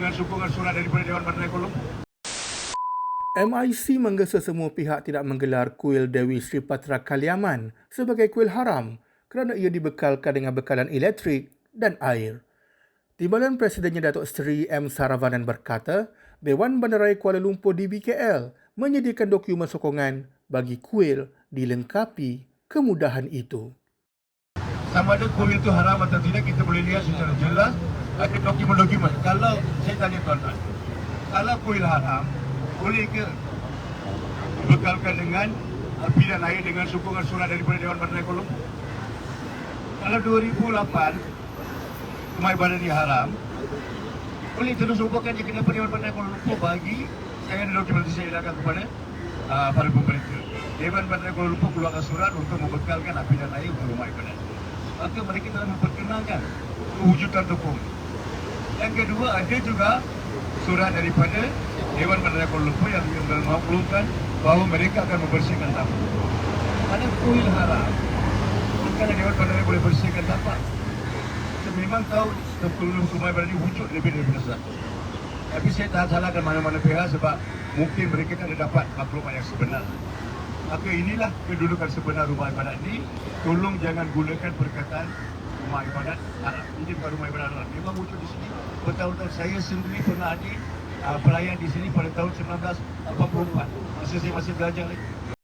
dengan sokongan surat daripada Dewan Kuala Lumpur. MIC menggesa semua pihak tidak menggelar kuil Dewi Sri Patra Kaliaman sebagai kuil haram kerana ia dibekalkan dengan bekalan elektrik dan air. Timbalan Presidennya Datuk Seri M. Saravanan berkata, Dewan Bandaraya Kuala Lumpur DBKL menyediakan dokumen sokongan bagi kuil dilengkapi kemudahan itu. Sama ada kuil itu haram atau tidak kita boleh lihat secara jelas ada dokumen-dokumen. Kalau saya tanya tuan-tuan, kalau kuil haram boleh ke dibekalkan dengan api dan air dengan sokongan surat daripada Dewan Kuala Lumpur? Kalau 2008 rumah ibadah ini haram, boleh terus lupakan je kenapa Dewan Bandaraya Kuala Lumpur bagi saya ada dokumen saya edarkan kepada uh, para pemerintah. Dewan Bandaraya Kuala Lumpur keluarkan surat untuk membekalkan api dan air untuk rumah ibadah. Maka mereka telah memperkenalkan kewujudan dokumen. Yang kedua ada juga surat daripada Dewan Bandaraya Kuala Lumpur yang memaklumkan bahawa mereka akan membersihkan tapak. Mana kuil haram, bukanlah Dewan Bandaraya boleh bersihkan tapak. Saya memang tahu sebelum rumah ini wujud lebih daripada satu. Tapi saya tak salahkan mana-mana pihak sebab mungkin mereka tak ada dapat maklumat yang sebenar. Maka inilah kedudukan sebenar rumah ibadat ini. Tolong jangan gunakan perkataan rumah ibadat haram. Ini bukan rumah ibadat haram. Memang wujud di sini. Bertahun-tahun saya sendiri pernah ada uh, pelayan di sini pada tahun 1984. Masa saya masih belajar lagi.